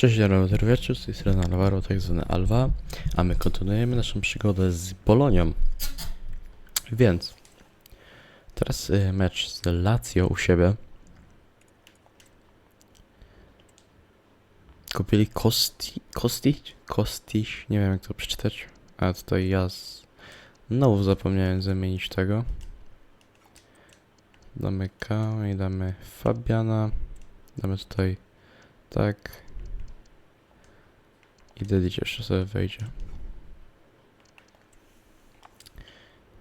Cześć, wieczór, z tej strony Alvaro, tak zwany Alva, a my kontynuujemy naszą przygodę z Bolonią. Więc, teraz y, mecz z Lazio u siebie. Kupili Kosti, Kostić? Kostić, nie wiem jak to przeczytać, a tutaj ja. Znowu zapomniałem zamienić tego. Damy K i damy Fabiana. Damy tutaj tak. I jeszcze sobie wejdzie.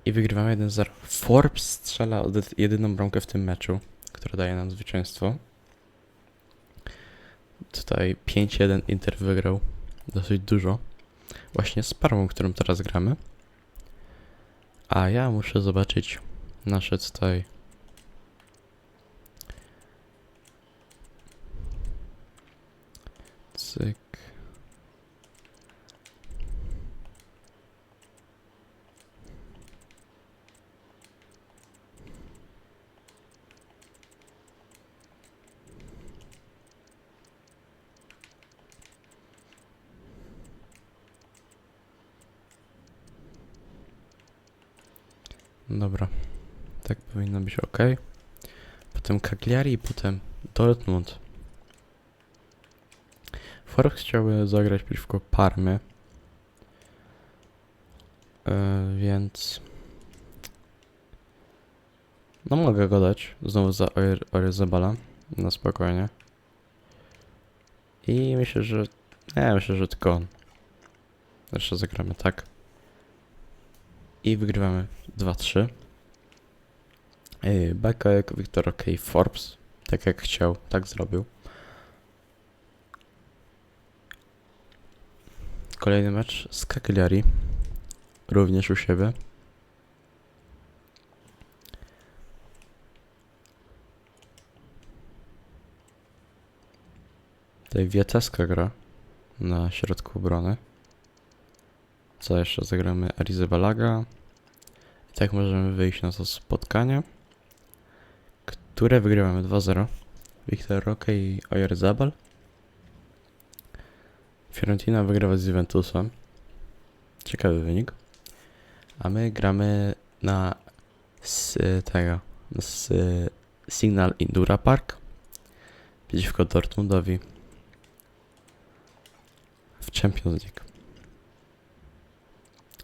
I wygrywamy 1-0. Forbes strzela jedyną bramkę w tym meczu, która daje nam zwycięstwo. Tutaj 5-1 Inter wygrał. Dosyć dużo. Właśnie z parą, którą teraz gramy. A ja muszę zobaczyć nasze tutaj Cyk. Dobra. Tak powinno być ok. Potem Cagliari potem Dortmund. Forbes chciałby zagrać przeciwko Parmy. E, więc... No mogę go dać. Znowu za Oyarzabala. Na spokojnie. I myślę, że... Nie, myślę, że tylko on. Jeszcze zagramy tak. I wygrywamy 2-3. Yy, Bakayek, Victor K. Forbes. Tak jak chciał, tak zrobił. Kolejny mecz z Cagliari. Również u siebie. Tutaj Wieteska gra na środku obrony. Co jeszcze? Zagramy Arize Balaga. I tak możemy wyjść na to spotkanie, które wygrywamy 2-0. Wiktor Roque i Oyarzabal. Fiorentina wygrywa z Juventusem. Ciekawy wynik. A my gramy na z tego z Signal Indura Park przeciwko Dortmundowi w Champions League.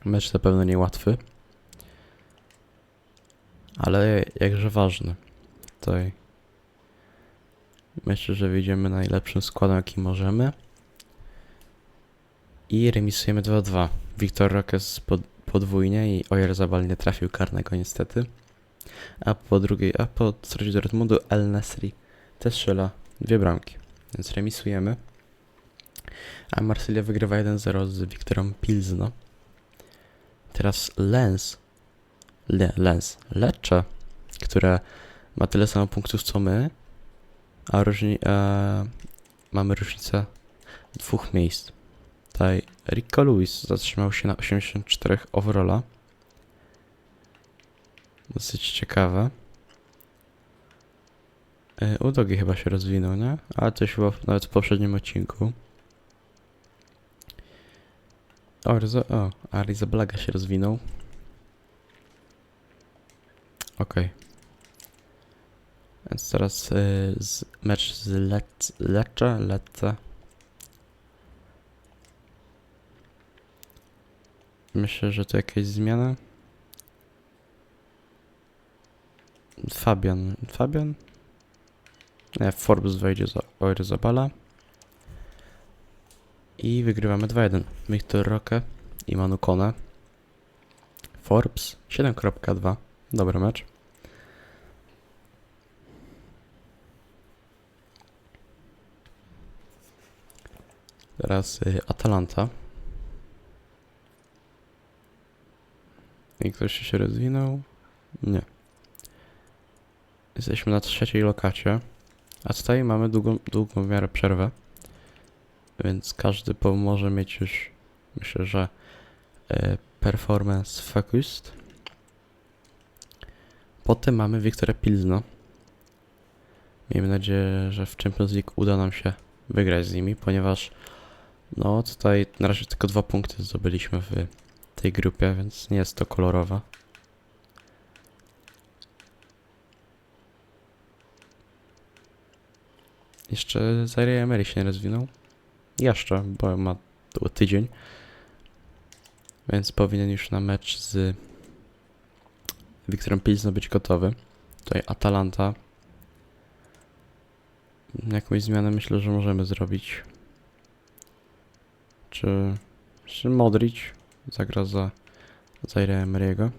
Mecz na pewno niełatwy, ale jakże ważny. Tutaj myślę, że wyjdziemy najlepszym składem, jaki możemy. I remisujemy 2-2. Wiktor Roques pod, podwójnie i Oyarzabal nie trafił karnego niestety. A po drugiej, a po stronie Dortmundu El Nesri też strzela dwie bramki. Więc remisujemy. A Marsylia wygrywa 1-0 z Wiktorem Pilzno. Teraz Lens. Le, Lens. Lecce, które ma tyle samo punktów co my, a różni, e, mamy różnicę dwóch miejsc. Tutaj Rico Lewis zatrzymał się na 84 overalla. Dosyć ciekawe. Yy, Udogi chyba się rozwinął, nie? Ale to chyba nawet w poprzednim odcinku. O, Ryzo, o Ariza Blaga się rozwinął. Okej. Więc teraz yy, z, mecz z Lec, Lecce, Lecce. Myślę, że to jakaś zmiana. Fabian. Fabian? Nie, Forbes wejdzie za Oyarzabala. I wygrywamy 2-1. Victor Roque i Manu Kone. Forbes 7.2. Dobry mecz. Teraz y, Atalanta. I ktoś się rozwinął? Nie. Jesteśmy na trzeciej lokacie. A tutaj mamy długą, długą w miarę przerwę. Więc każdy może mieć już, myślę, że e, performance focused. Potem mamy Wiktora Pilzno. Miejmy nadzieję, że w Champions League uda nam się wygrać z nimi, ponieważ no tutaj na razie tylko dwa punkty zdobyliśmy w tej grupie, więc nie jest to kolorowa. Jeszcze Zaire Emery się nie rozwinął. Jeszcze, bo ma tydzień. Więc powinien już na mecz z Wiktorem Pilsno być gotowy. Tutaj Atalanta. Jakąś zmianę myślę, że możemy zrobić. Czy, czy Modric zagra za Zaire Emery'ego.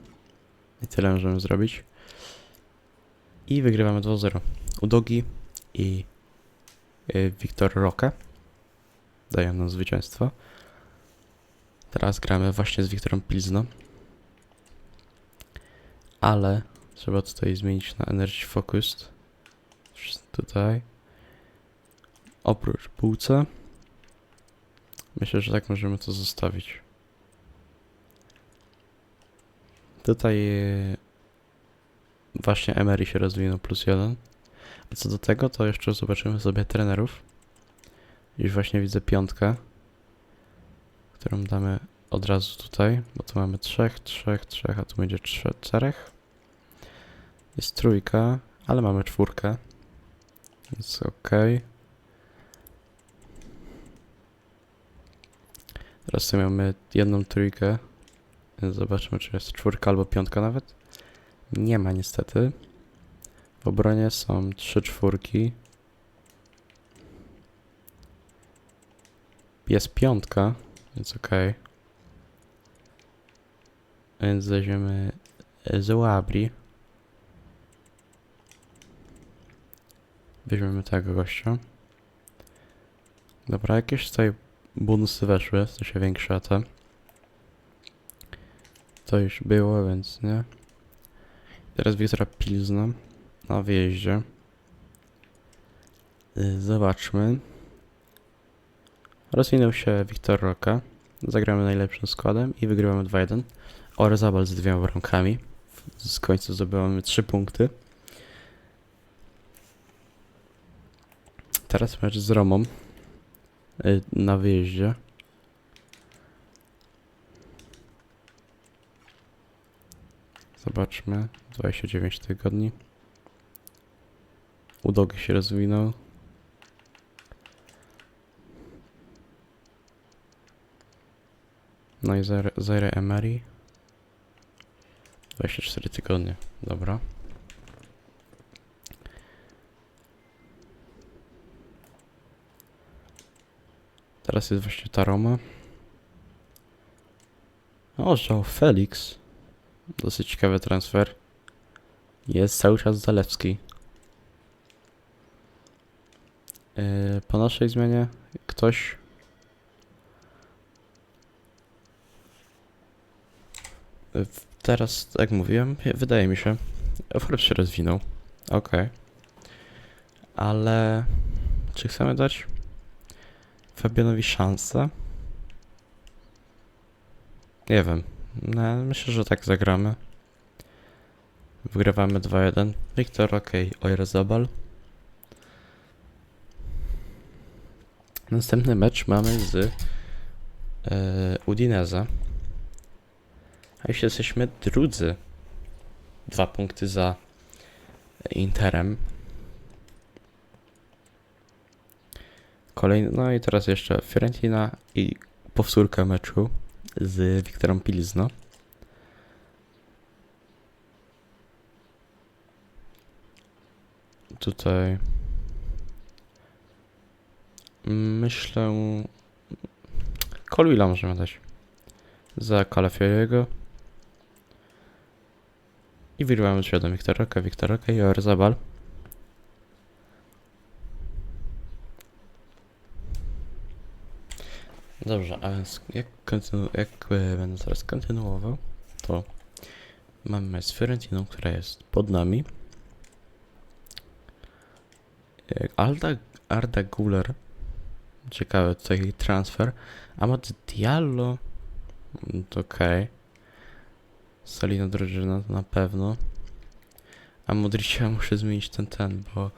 I tyle możemy zrobić. I wygrywamy 2-0. Udogi i y, Wiktor Roque dają nam zwycięstwo. Teraz gramy właśnie z Wiktorem Pilzno. Ale trzeba tutaj zmienić na Energy Focused. Tutaj. Oprócz półce. Myślę, że tak możemy to zostawić. Tutaj e, właśnie Emery się rozwinął plus jeden. A co do tego, to jeszcze zobaczymy sobie trenerów. Już właśnie widzę piątkę, którą damy od razu tutaj, bo tu mamy trzech, trzech, trzech, a tu będzie trze- czterech. Jest trójka, ale mamy czwórkę, więc ok. Teraz tu mamy jedną trójkę, zobaczmy, czy jest czwórka albo piątka nawet. Nie ma niestety. W obronie są trzy czwórki. Jest piątka, więc okej. Więc weźmiemy Zoabri. Weźmiemy tego gościa. Dobra, jakieś tutaj bonusy weszły, w sensie większe te. To już było, więc nie. Teraz Wiktora Pilzna na wyjeździe. Y, Zobaczmy. Rozwinął się Wiktor Roca. Zagramy najlepszym składem i wygrywamy 2-1. Orzabal z dwiema bramkami. Z końca zdobywamy 3 punkty. Teraz mecz z Romą. Y, Na wyjeździe. Zobaczmy. 29 tygodni. Udogi się rozwinął. No i Zaire- Emery. 24 tygodnie, dobra. Teraz jest właśnie ta Roma. O, João Felix. Dosyć ciekawy transfer. Jest cały czas Zalewski. Yy, po naszej zmianie ktoś W- Teraz, jak mówiłem, wydaje mi się, Forbes się rozwinął. Okej. Ale czy chcemy dać Fabianowi szansę? Nie wiem. No, myślę, że tak zagramy. Wygrywamy 2-1. Wiktor, okej, Ojarzabal. Następny mecz mamy z Udinese. A jeśli jesteśmy drudzy, dwa punkty za Interem. Kolejny, no i teraz jeszcze Fiorentina i powtórka meczu z Wiktorem Pilzno. Tutaj myślę Colwilla możemy dać za Calafioriego. I wyrywamy świadom Wiktoroka, Wiktoroka i Orzabal. Dobrze, a jak, kontynu- jak e, będę teraz kontynuował, to mamy z Fiorentiną, która jest pod nami. E, Alda, Arda Guler, ciekawy tutaj transfer. Amad Diallo, mm, to okej. Solidna drużyna, to na pewno. A Modricia muszę zmienić ten ten, bo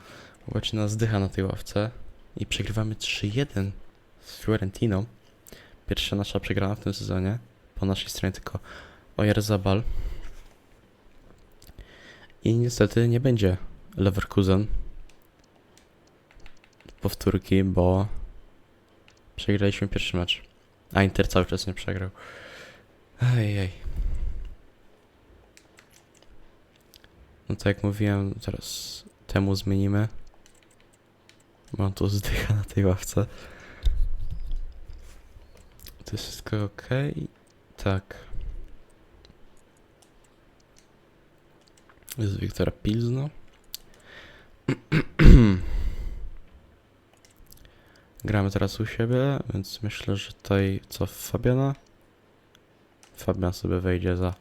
właśnie nas zdycha na tej ławce. i przegrywamy 3-1 z Fiorentiną. Pierwsza nasza przegrana w tym sezonie. Po naszej stronie tylko Oyarzabal. I niestety nie będzie Leverkusen powtórki, bo przegraliśmy pierwszy mecz. A Inter cały czas nie przegrał. Ej, No tak jak mówiłem, teraz temu zmienimy. On tu zdycha na tej ławce. To jest wszystko ok? Tak. Jest Wiktora Pilzno. Gramy teraz u siebie, więc myślę, że tutaj co Fabiana. Fabian sobie wejdzie za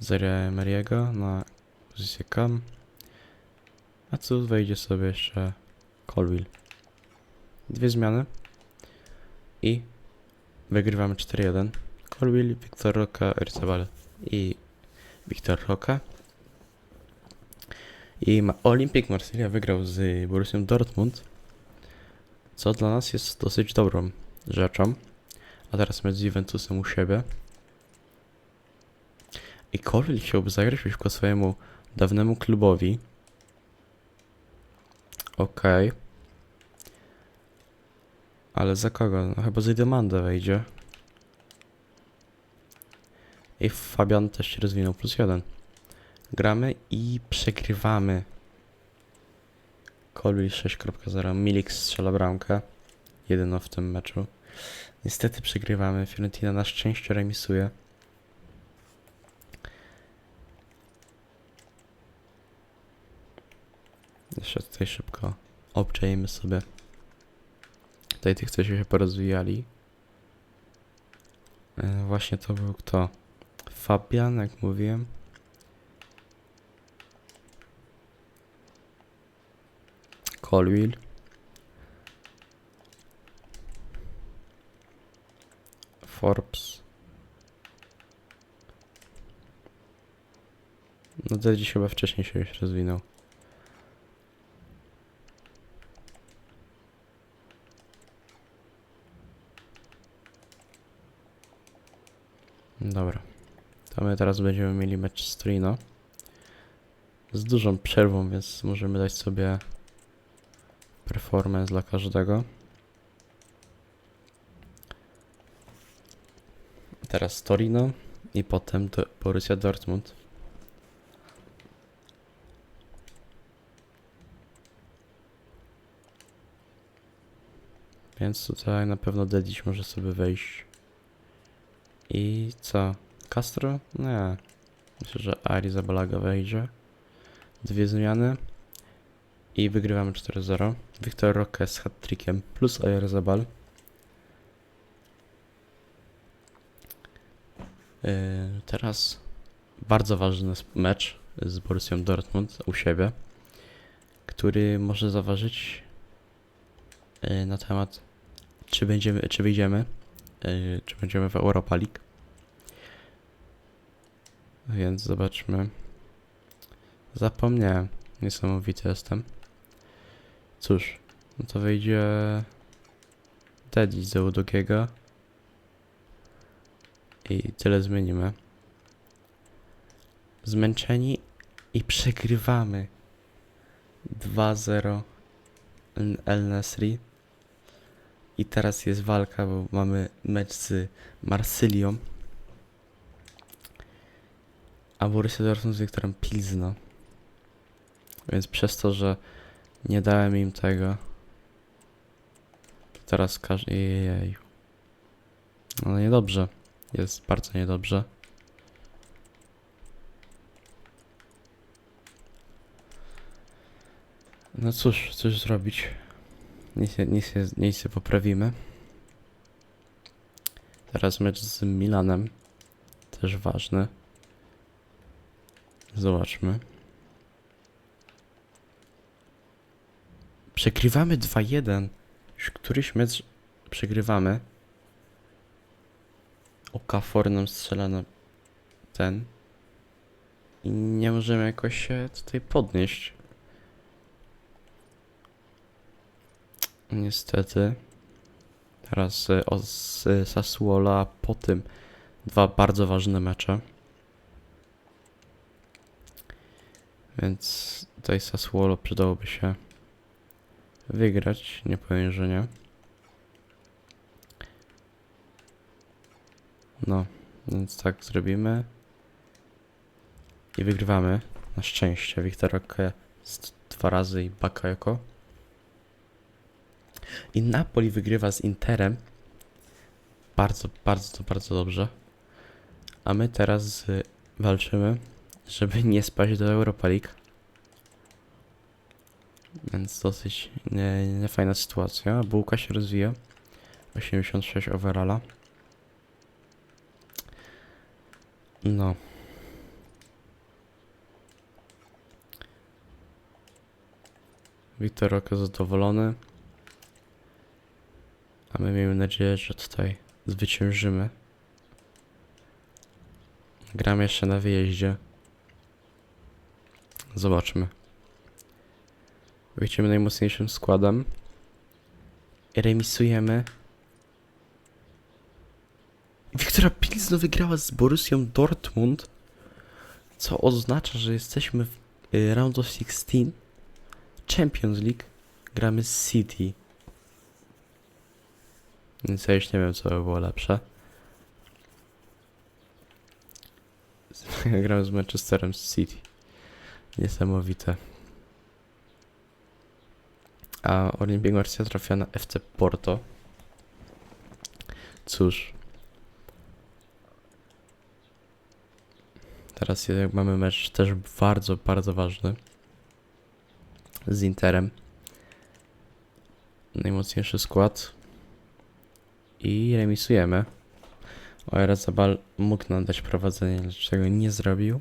Zaria Meriego na pozycję cam. A tu wejdzie sobie jeszcze Colville. Dwie zmiany. I wygrywamy 4-1. Colville, Wiktor Roca, Erzabal i Wiktor Roca. I Olympic Marsylia wygrał z Borussią Dortmund. Co dla nas jest dosyć dobrą rzeczą. A teraz mecz z Juventusem u siebie. I Colville chciałby zagrać przeciwko swojemu dawnemu klubowi. Okej. Ale za kogo? No chyba za Demandę wejdzie. I Fabian też się rozwinął plus jeden. Gramy i przegrywamy. Colby 6.0. Milik strzela bramkę. Jedyno w tym meczu. Niestety przegrywamy. Fiorentina na szczęście remisuje. Jeszcze tutaj szybko obczajmy sobie. Tutaj tych, co się porozwijali. E, Właśnie to był kto? Fabian, jak mówiłem. Colwill. Forbes. No to dziś chyba wcześniej się już rozwinął. Dobra. Teraz będziemy mieli mecz z Torino. Z dużą przerwą, więc możemy dać sobie performance dla każdego. Teraz Torino i potem do Borussia Dortmund. Więc tutaj na pewno Dedić może sobie wejść. I co? Castro? Nie. Myślę, że Ari Zabalaga wejdzie. Dwie zmiany. I wygrywamy 4-0. Wiktor Roque z hat-trickiem plus Ayer Zabal. Yy, teraz bardzo ważny mecz z Borussią Dortmund u siebie, który może zaważyć yy, na temat, czy będziemy, czy wyjdziemy, yy, czy będziemy w Europa League. Więc zobaczmy. Zapomniałem. Niesamowity jestem. Cóż, no to wyjdzie Dedić z Eudogiego. I tyle zmienimy. Zmęczeni i przegrywamy. 2-0 N- El Nasri. I teraz jest walka, bo mamy mecz z Marsylią. A Borussia Dortmund z Wiktorem Pilzno. Więc przez to, że nie dałem im tego, to teraz każdy... Jej. No niedobrze. Jest bardzo niedobrze. No cóż, cóż zrobić. Nic, nic, nic nie poprawimy. Teraz mecz z Milanem. Też ważny. Zobaczmy. Przegrywamy 2-1. Już któryś mecz przegrywamy. Okafor nam strzela na ten. I nie możemy jakoś się tutaj podnieść. Niestety. Teraz y, o z y, Sassuolo, a po tym dwa bardzo ważne mecze. Więc tutaj Sassuolo przydałoby się wygrać, nie powiem, że nie. No, więc tak zrobimy. I wygrywamy. Na szczęście Wiktor Oke z dwa razy i Bakayoko. I Napoli wygrywa z Interem. Bardzo, bardzo, bardzo dobrze. A my teraz walczymy, żeby nie spaść do Europa League. Więc dosyć nie, niefajna sytuacja. Bułka się rozwija. 86 overalla. No. Wiktor Roque zadowolony. A my miejmy nadzieję, że tutaj zwyciężymy. Gram jeszcze na wyjeździe. Zobaczmy. Wyjdziemy najmocniejszym składem. Remisujemy. Wiktora Pilsno wygrała z Borussią Dortmund. Co oznacza, że jesteśmy w y, Round of 16 Champions League. Gramy z City. Więc ja już nie wiem, co by było lepsze. Gramy z Manchesterem City. Niesamowite. A Olimpia Marcia trafia na FC Porto. Cóż. Teraz jednak mamy mecz też bardzo, bardzo ważny. Z Interem. Najmocniejszy skład. I remisujemy. Oyarzabal mógł nam dać prowadzenie, lecz tego nie zrobił.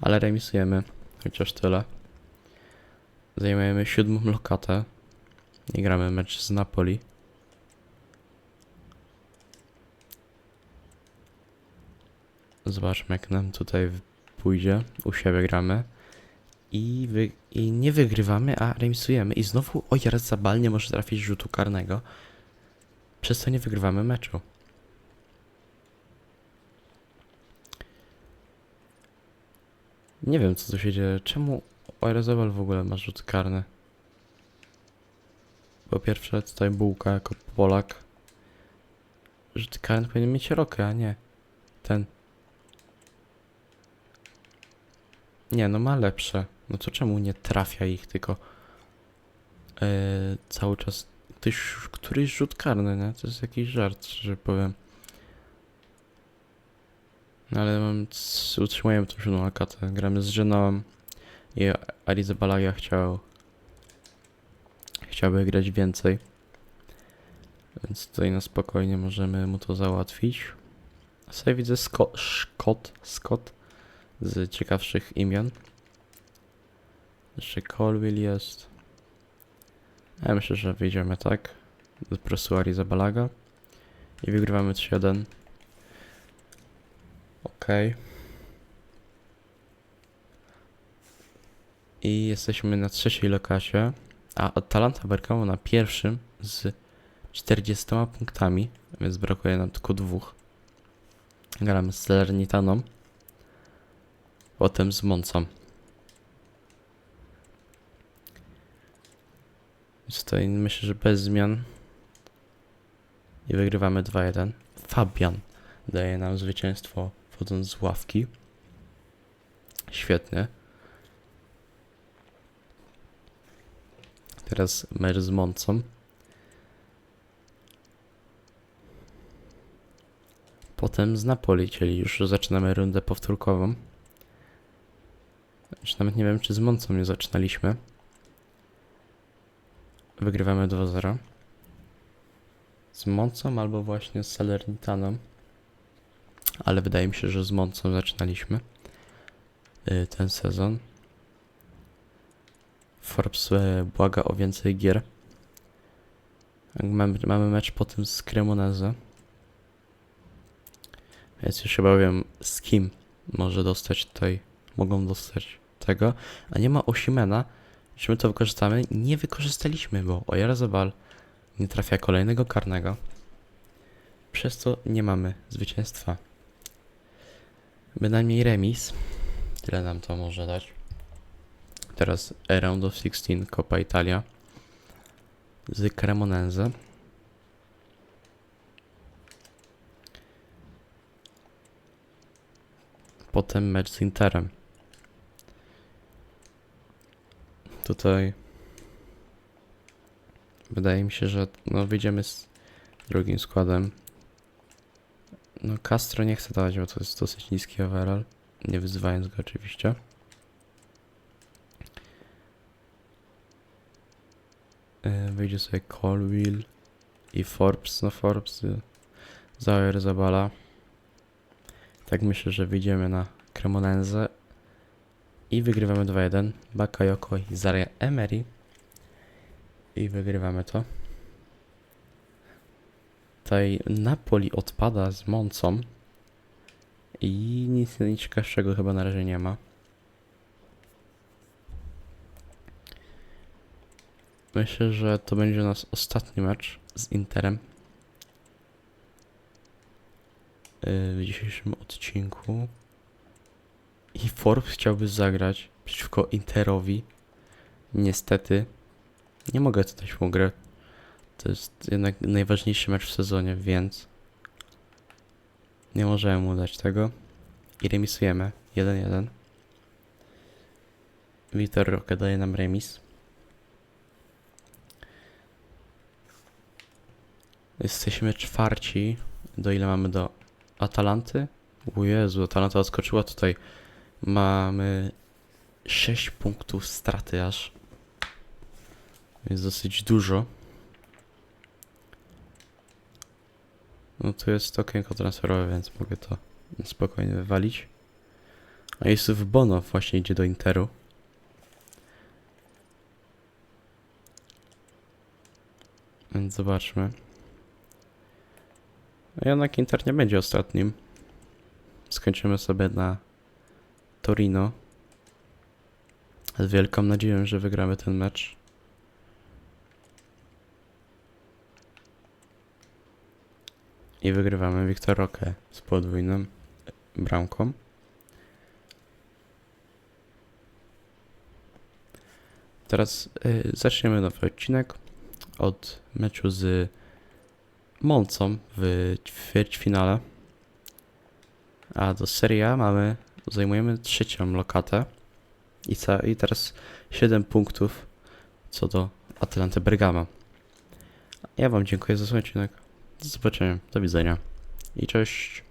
Ale remisujemy. Chociaż tyle. Zajmujemy siódmą lokatę. I gramy mecz z Napoli. Zobaczmy jak nam tutaj pójdzie. U siebie gramy. I, wy, I nie wygrywamy, a remisujemy. I znowu Oyarzabal nie może trafić rzutu karnego. Przez co nie wygrywamy meczu. Nie wiem co tu się dzieje. Czemu Oyarzabal w ogóle ma rzut karny? Po pierwsze tutaj bułka jako Polak. Rzut karny powinien mieć rokę, a nie ten. Nie, no ma lepsze. No to czemu nie trafia ich, tylko yy, cały czas któryś rzut karny, nie? To jest jakiś żart, że powiem. No ale mam, utrzymujemy tą siódmą akatę. Gramy z Genoem i Ariza Balaga chciał chciałby grać więcej. Więc tutaj na spokojnie możemy mu to załatwić. Sobie widzę Scott, Scott, Scott z ciekawszych imion. Jeszcze Colville jest. Ja myślę, że wyjdziemy tak. Po prostu Ariza Balaga. I wygrywamy 3-1. Okej. I jesteśmy na trzeciej lokacie. A Atalanta Bergamo na pierwszym z 40 punktami. Więc brakuje nam tylko dwóch. Gramy z Salernitaną. Potem z Moncą. Więc tutaj myślę, że bez zmian. I wygrywamy 2-1. Fabian daje nam zwycięstwo wchodząc z ławki. Świetnie. Teraz mecz z Moncą. Potem z Napoli, czyli już zaczynamy rundę powtórkową. Już nawet nie wiem, czy z Moncą nie zaczynaliśmy. Wygrywamy 2-0. Z Moncą albo właśnie z Salernitaną. Ale wydaje mi się, że z Moncą zaczynaliśmy y, ten sezon. Forbes e, błaga o więcej gier. Mamy, mamy mecz potem z Cremoneze. Więc już chyba wiem z kim może dostać tutaj, mogą dostać tego. A nie ma Osimena, Czy my to wykorzystamy? Nie wykorzystaliśmy, bo Ojarzabal nie trafia kolejnego karnego. Przez co nie mamy zwycięstwa. Bynajmniej remis. Tyle nam to może dać. Teraz Round of 16 Coppa Italia z Cremonense. Potem mecz z Interem. Tutaj wydaje mi się, że no wyjdziemy z drugim składem. No Castro nie chcę dawać, bo to jest dosyć niski overall. Nie wyzywając go oczywiście. Yy, Wyjdzie sobie Colville i Forbes. No Forbes y, Zauer Zabala. Tak myślę, że wyjdziemy na Cremonense i wygrywamy 2-1. Bakayoko i Zaria Emery. I wygrywamy to. Tutaj Napoli odpada z Moncą. I nic, nic ciekawszego chyba na razie nie ma. Myślę, że to będzie nasz ostatni mecz z Interem. Yy, w dzisiejszym odcinku. I Forbes chciałby zagrać przeciwko Interowi. Niestety nie mogę dać mu grę. To jest jednak najważniejszy mecz w sezonie, więc nie możemy mu dać tego. I remisujemy 1-1. Witor Roque daje nam remis. Jesteśmy czwarci. Do ile mamy do Atalanty? O Jezu, Atalanta odskoczyła tutaj. Mamy 6 punktów straty aż. Jest dosyć dużo. No tu jest okienko transferowe, więc mogę to spokojnie wywalić. A Yusuf Bono właśnie idzie do Interu. Więc zobaczmy. A jednak Inter nie będzie ostatnim. Skończymy sobie na Torino. Z wielką nadzieją, że wygramy ten mecz. I wygrywamy Wiktor Roque z podwójną bramką. Teraz y, zaczniemy nowy odcinek od meczu z Moncą w ćwierćfinale. A do Serie mamy, zajmujemy trzecią lokatę. I, ca- I teraz 7 punktów co do Atalanty Bergamo. Ja Wam dziękuję za odcinek. Do zobaczenia, do widzenia i cześć.